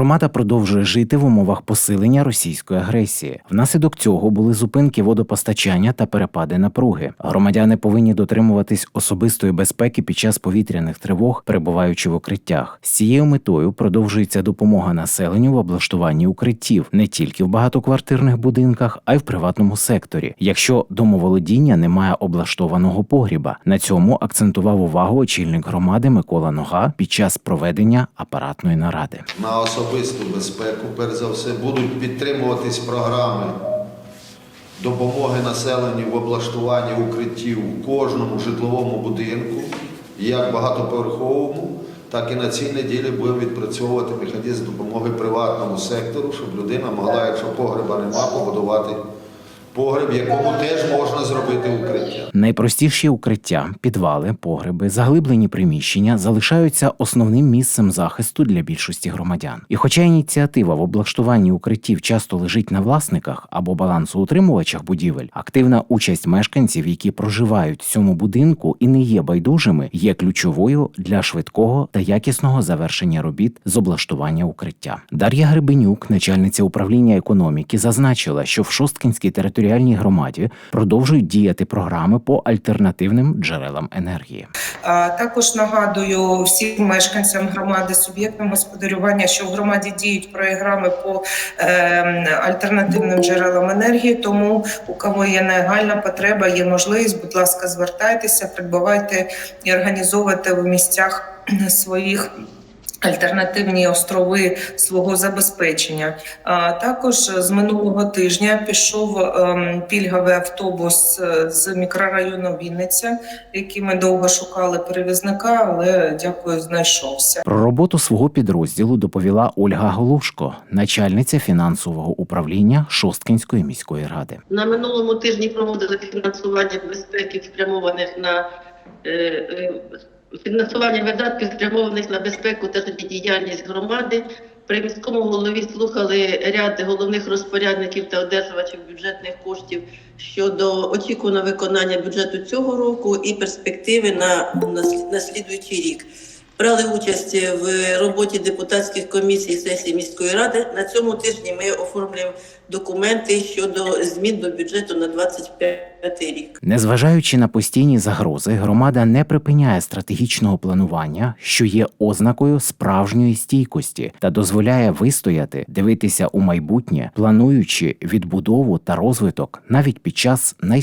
Громада продовжує жити в умовах посилення російської агресії. Внаслідок цього були зупинки водопостачання та перепади напруги. Громадяни повинні дотримуватись особистої безпеки під час повітряних тривог, перебуваючи в укриттях. З цією метою продовжується допомога населенню в облаштуванні укриттів не тільки в багатоквартирних будинках, а й в приватному секторі, якщо домоволодіння не має облаштованого погріба. На цьому акцентував увагу очільник громади Микола Нога під час проведення апаратної наради. на особисту безпеку, перш за все, будуть підтримуватись програми допомоги населенню в облаштуванні укриттів у кожному житловому будинку, як багатоповерховому, так і на цій неділі будемо відпрацьовувати механізм допомоги приватному сектору, щоб людина могла, якщо погреба нема, побудувати погреб, якому теж можна зробити укриття. Найпростіші укриття, підвали, погреби, заглиблені приміщення залишаються основним місцем захисту для більшості громадян. І хоча ініціатива в облаштуванні укриттів часто лежить на власниках або балансоутримувачах будівель, активна участь мешканців, які проживають в цьому будинку і не є байдужими, є ключовою для швидкого та якісного завершення робіт з облаштування укриття. Дар'я Гребенюк, начальниця управління економіки, зазначила, що в Шосткинській територіальній громаді продовжують діяти програми по альтернативним джерелам енергії. Також нагадую всім мешканцям громади, суб'єктам господарювання, що в громаді діють програми по е, альтернативним джерелам енергії. Тому у кого є нагальна потреба, є можливість, будь ласка, звертайтеся, придбавайте і організовуйте в місцях своїх. Альтернативні острови свого забезпечення. А також з минулого тижня пішов ем, пільговий автобус е, з мікрорайону Вінниця, який ми довго шукали перевізника, але дякую, знайшовся. Про роботу свого підрозділу доповіла Ольга Голушко, начальниця фінансового управління Шосткинської міської ради. На минулому тижні проводили фінансування безпеки, спрямованих на е, е, фінансування видатків, спрямованих на безпеку та життєдіяльність громади. При міському голові слухали ряд головних розпорядників та одержувачів бюджетних коштів щодо очікуваного виконання бюджету цього року і перспективи на, на, рік. Брали участь в роботі депутатських комісій сесії міської ради. На цьому тижні ми оформлюємо документи щодо змін до бюджету на 25 рік. Незважаючи на постійні загрози, громада не припиняє стратегічного планування, що є ознакою справжньої стійкості та дозволяє вистояти, дивитися у майбутнє, плануючи відбудову та розвиток навіть під час най